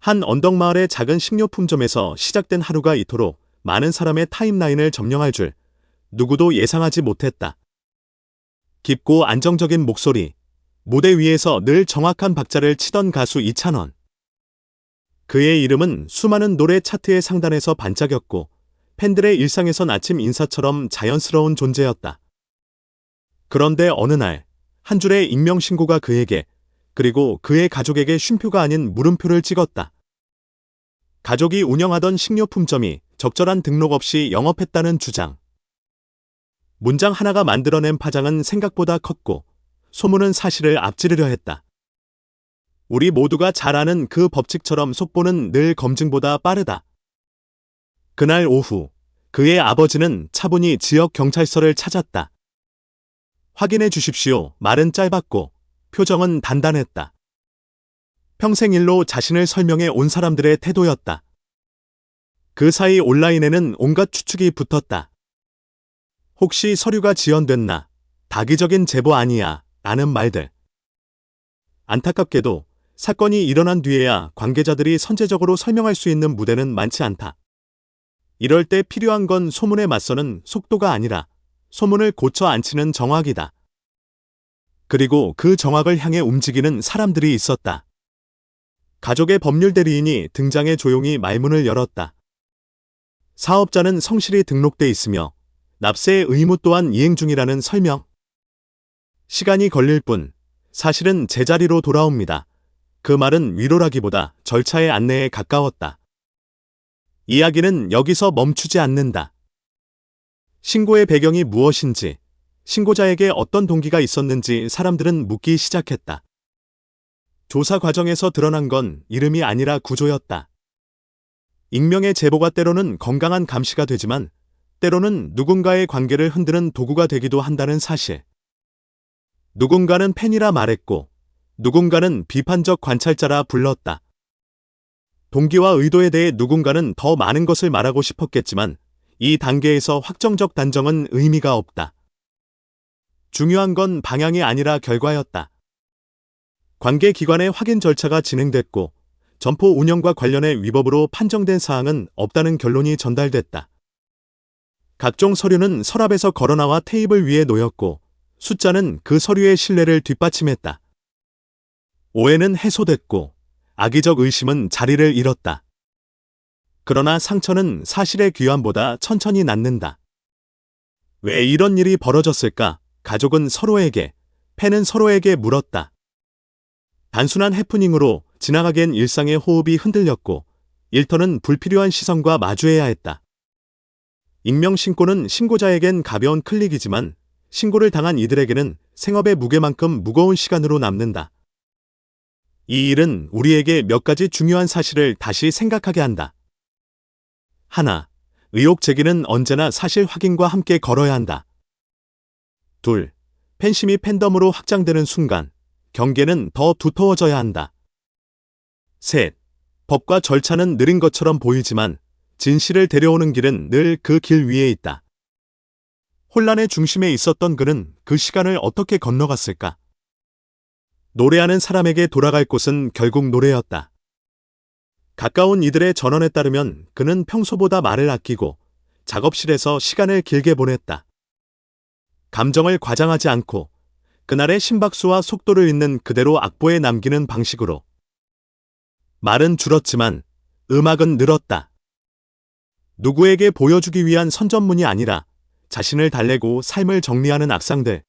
한 언덕마을의 작은 식료품점에서 시작된 하루가 이토록 많은 사람의 타임라인을 점령할 줄 누구도 예상하지 못했다. 깊고 안정적인 목소리, 무대 위에서 늘 정확한 박자를 치던 가수 이찬원. 그의 이름은 수많은 노래 차트의 상단에서 반짝였고 팬들의 일상에선 아침 인사처럼 자연스러운 존재였다. 그런데 어느 날, 한 줄의 익명신고가 그에게, 그리고 그의 가족에게 쉼표가 아닌 물음표를 찍었다. 가족이 운영하던 식료품점이 적절한 등록 없이 영업했다는 주장. 문장 하나가 만들어낸 파장은 생각보다 컸고, 소문은 사실을 앞지르려 했다. 우리 모두가 잘 아는 그 법칙처럼 속보는 늘 검증보다 빠르다. 그날 오후, 그의 아버지는 차분히 지역 경찰서를 찾았다. 확인해 주십시오. 말은 짧았고, 표정은 단단했다. 평생 일로 자신을 설명해 온 사람들의 태도였다. 그 사이 온라인에는 온갖 추측이 붙었다. 혹시 서류가 지연됐나? 다기적인 제보 아니야? 라는 말들. 안타깝게도 사건이 일어난 뒤에야 관계자들이 선제적으로 설명할 수 있는 무대는 많지 않다. 이럴 때 필요한 건 소문에 맞서는 속도가 아니라 소문을 고쳐 앉히는 정확이다. 그리고 그 정확을 향해 움직이는 사람들이 있었다. 가족의 법률 대리인이 등장해 조용히 말문을 열었다. 사업자는 성실히 등록돼 있으며 납세의 의무 또한 이행 중이라는 설명. 시간이 걸릴 뿐 사실은 제자리로 돌아옵니다. 그 말은 위로라기보다 절차의 안내에 가까웠다. 이야기는 여기서 멈추지 않는다. 신고의 배경이 무엇인지, 신고자에게 어떤 동기가 있었는지 사람들은 묻기 시작했다. 조사 과정에서 드러난 건 이름이 아니라 구조였다. 익명의 제보가 때로는 건강한 감시가 되지만 때로는 누군가의 관계를 흔드는 도구가 되기도 한다는 사실. 누군가는 팬이라 말했고 누군가는 비판적 관찰자라 불렀다. 동기와 의도에 대해 누군가는 더 많은 것을 말하고 싶었겠지만 이 단계에서 확정적 단정은 의미가 없다. 중요한 건 방향이 아니라 결과였다. 관계 기관의 확인 절차가 진행됐고 점포 운영과 관련해 위법으로 판정된 사항은 없다는 결론이 전달됐다. 각종 서류는 서랍에서 걸어나와 테이블 위에 놓였고 숫자는 그 서류의 신뢰를 뒷받침했다. 오해는 해소됐고 악의적 의심은 자리를 잃었다. 그러나 상처는 사실의 귀환보다 천천히 낫는다. 왜 이런 일이 벌어졌을까? 가족은 서로에게, 팬은 서로에게 물었다. 단순한 해프닝으로 지나가기엔 일상의 호흡이 흔들렸고 일터는 불필요한 시선과 마주해야 했다. 익명 신고는 신고자에겐 가벼운 클릭이지만 신고를 당한 이들에게는 생업의 무게만큼 무거운 시간으로 남는다. 이 일은 우리에게 몇 가지 중요한 사실을 다시 생각하게 한다. 하나, 의혹 제기는 언제나 사실 확인과 함께 걸어야 한다. 둘, 팬심이 팬덤으로 확장되는 순간 경계는 더 두터워져야 한다. 셋, 법과 절차는 느린 것처럼 보이지만 진실을 데려오는 길은 늘 그 길 위에 있다. 혼란의 중심에 있었던 그는 그 시간을 어떻게 건너갔을까? 노래하는 사람에게 돌아갈 곳은 결국 노래였다. 가까운 이들의 전원에 따르면 그는 평소보다 말을 아끼고 작업실에서 시간을 길게 보냈다. 감정을 과장하지 않고 그날의 심박수와 속도를 있는 그대로 악보에 남기는 방식으로 말은 줄었지만 음악은 늘었다. 누구에게 보여주기 위한 선전문이 아니라 자신을 달래고 삶을 정리하는 악상들.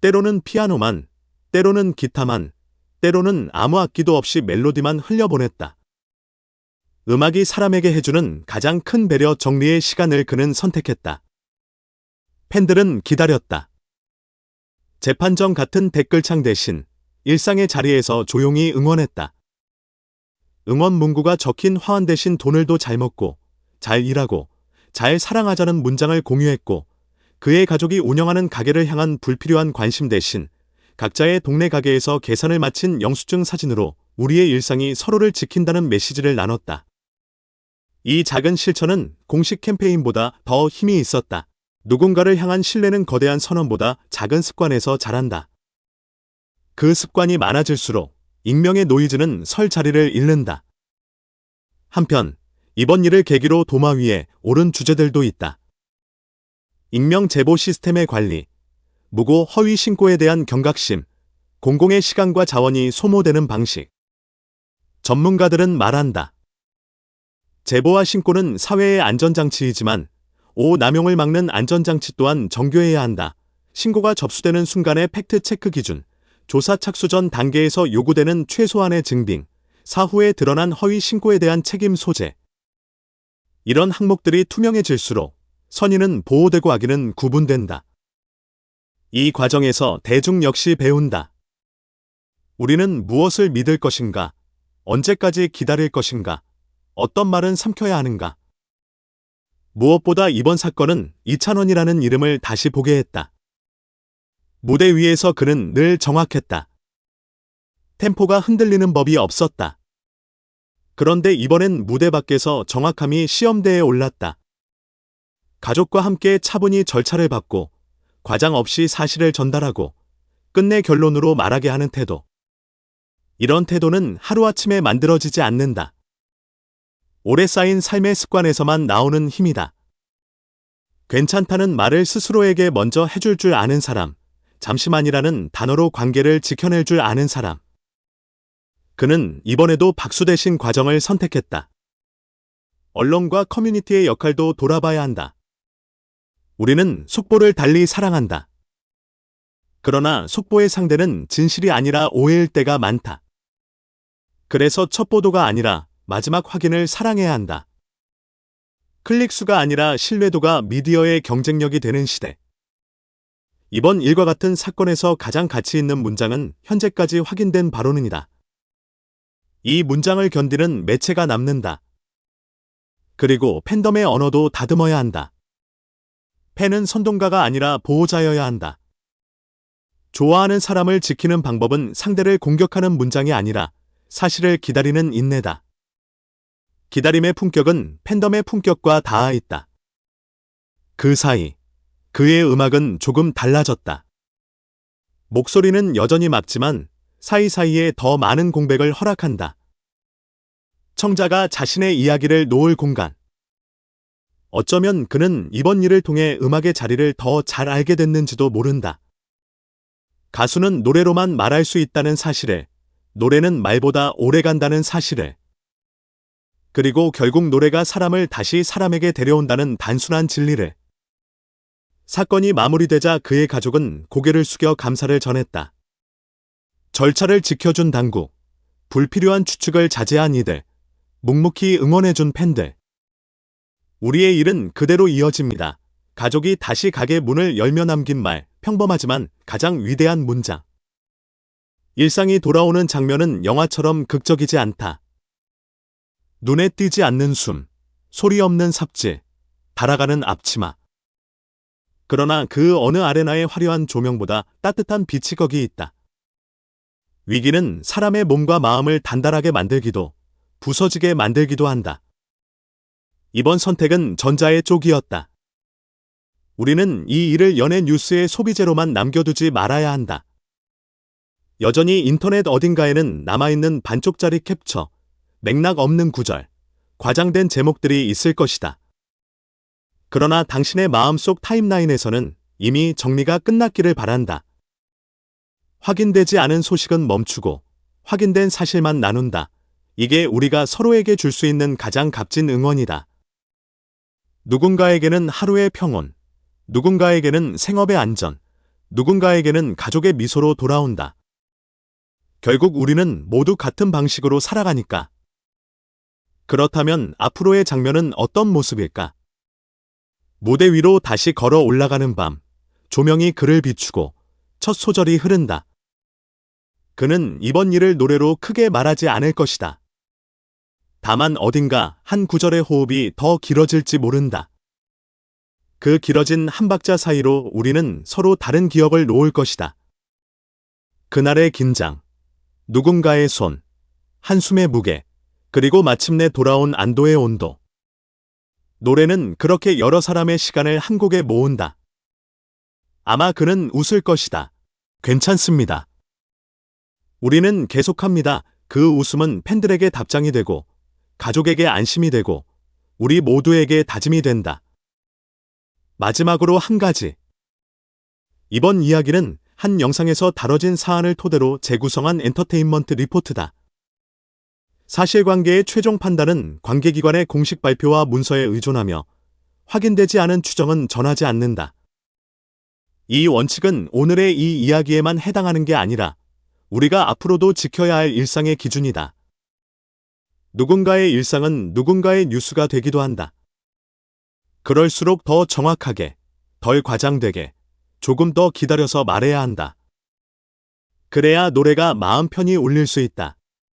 때로는 피아노만, 때로는 기타만, 때로는 아무 악기도 없이 멜로디만 흘려보냈다. 음악이 사람에게 해주는 가장 큰 배려 정리의 시간을 그는 선택했다. 팬들은 기다렸다. 재판정 같은 댓글창 대신 일상의 자리에서 조용히 응원했다. 응원 문구가 적힌 화환 대신 돈을 도잘 먹고, 잘 일하고, 잘 사랑하자는 문장을 공유했고, 그의 가족이 운영하는 가게를 향한 불필요한 관심 대신 각자의 동네 가게에서 계산을 마친 영수증 사진으로 우리의 일상이 서로를 지킨다는 메시지를 나눴다. 이 작은 실천은 공식 캠페인보다 더 힘이 있었다. 누군가를 향한 신뢰는 거대한 선언보다 작은 습관에서 자란다. 그 습관이 많아질수록 익명의 노이즈는 설 자리를 잃는다. 한편 이번 일을 계기로 도마 위에 오른 주제들도 있다. 익명 제보 시스템의 관리, 무고 허위 신고에 대한 경각심, 공공의 시간과 자원이 소모되는 방식. 전문가들은 말한다. 제보와 신고는 사회의 안전장치이지만 오 남용을 막는 안전장치 또한 정교해야 한다. 신고가 접수되는 순간의 팩트 체크 기준, 조사 착수 전 단계에서 요구되는 최소한의 증빙, 사후에 드러난 허위 신고에 대한 책임 소재. 이런 항목들이 투명해질수록 선의는 보호되고 악의는 구분된다. 이 과정에서 대중 역시 배운다. 우리는 무엇을 믿을 것인가? 언제까지 기다릴 것인가? 어떤 말은 삼켜야 하는가? 무엇보다 이번 사건은 이찬원이라는 이름을 다시 보게 했다. 무대 위에서 그는 늘 정확했다. 템포가 흔들리는 법이 없었다. 그런데 이번엔 무대 밖에서 정확함이 시험대에 올랐다. 가족과 함께 차분히 절차를 받고 과장 없이 사실을 전달하고 끝내 결론으로 말하게 하는 태도. 이런 태도는 하루아침에 만들어지지 않는다. 오래 쌓인 삶의 습관에서만 나오는 힘이다. 괜찮다는 말을 스스로에게 먼저 해줄 줄 아는 사람, 잠시만이라는 단어로 관계를 지켜낼 줄 아는 사람. 그는 이번에도 박수 대신 과정을 선택했다. 언론과 커뮤니티의 역할도 돌아봐야 한다. 우리는 속보를 달리 사랑한다. 그러나 속보의 상대는 진실이 아니라 오해일 때가 많다. 그래서 첫 보도가 아니라 마지막 확인을 사랑해야 한다. 클릭수가 아니라 신뢰도가 미디어의 경쟁력이 되는 시대. 이번 일과 같은 사건에서 가장 가치 있는 문장은 현재까지 확인된 바로는이다. 이 문장을 견디는 매체가 남는다. 그리고 팬덤의 언어도 다듬어야 한다. 팬은 선동가가 아니라 보호자여야 한다. 좋아하는 사람을 지키는 방법은 상대를 공격하는 문장이 아니라 사실을 기다리는 인내다. 기다림의 품격은 팬덤의 품격과 닿아 있다. 그 사이 그의 음악은 조금 달라졌다. 목소리는 여전히 맑지만 사이사이에 더 많은 공백을 허락한다. 청자가 자신의 이야기를 놓을 공간. 어쩌면 그는 이번 일을 통해 음악의 자리를 더 잘 알게 됐는지도 모른다. 가수는 노래로만 말할 수 있다는 사실을, 노래는 말보다 오래 간다는 사실을, 그리고 결국 노래가 사람을 다시 사람에게 데려온다는 단순한 진리를. 사건이 마무리되자 그의 가족은 고개를 숙여 감사를 전했다. 절차를 지켜준 당국, 불필요한 추측을 자제한 이들, 묵묵히 응원해준 팬들. 우리의 일은 그대로 이어집니다. 가족이 다시 가게 문을 열며 남긴 말, 평범하지만 가장 위대한 문장. 일상이 돌아오는 장면은 영화처럼 극적이지 않다. 눈에 띄지 않는 숨, 소리 없는 삽질, 달아가는 앞치마. 그러나 그 어느 아레나의 화려한 조명보다 따뜻한 빛이 거기 있다. 위기는 사람의 몸과 마음을 단단하게 만들기도, 부서지게 만들기도 한다. 이번 선택은 전자의 쪽이었다. 우리는 이 일을 연예 뉴스의 소비재로만 남겨두지 말아야 한다. 여전히 인터넷 어딘가에는 남아있는 반쪽짜리 캡처, 맥락 없는 구절, 과장된 제목들이 있을 것이다. 그러나 당신의 마음속 타임라인에서는 이미 정리가 끝났기를 바란다. 확인되지 않은 소식은 멈추고 확인된 사실만 나눈다. 이게 우리가 서로에게 줄 수 있는 가장 값진 응원이다. 누군가에게는 하루의 평온, 누군가에게는 생업의 안전, 누군가에게는 가족의 미소로 돌아온다. 결국 우리는 모두 같은 방식으로 살아가니까. 그렇다면 앞으로의 장면은 어떤 모습일까? 무대 위로 다시 걸어 올라가는 밤, 조명이 그를 비추고 첫 소절이 흐른다. 그는 이번 일을 노래로 크게 말하지 않을 것이다. 다만 어딘가 한 구절의 호흡이 더 길어질지 모른다. 그 길어진 한 박자 사이로 우리는 서로 다른 기억을 놓을 것이다. 그날의 긴장, 누군가의 손, 한숨의 무게, 그리고 마침내 돌아온 안도의 온도. 노래는 그렇게 여러 사람의 시간을 한 곡에 모은다. 아마 그는 웃을 것이다. 괜찮습니다. 우리는 계속합니다. 그 웃음은 팬들에게 답장이 되고 가족에게 안심이 되고 우리 모두에게 다짐이 된다. 마지막으로 한 가지. 이번 이야기는 한 영상에서 다뤄진 사안을 토대로 재구성한 엔터테인먼트 리포트다. 사실관계의 최종 판단은 관계기관의 공식 발표와 문서에 의존하며 확인되지 않은 추정은 전하지 않는다. 이 원칙은 오늘의 이 이야기에만 해당하는 게 아니라 우리가 앞으로도 지켜야 할 일상의 기준이다. 누군가의 일상은 누군가의 뉴스가 되기도 한다. 그럴수록 더 정확하게, 덜 과장되게, 조금 더 기다려서 말해야 한다. 그래야 노래가 마음 편히 울릴 수 있다.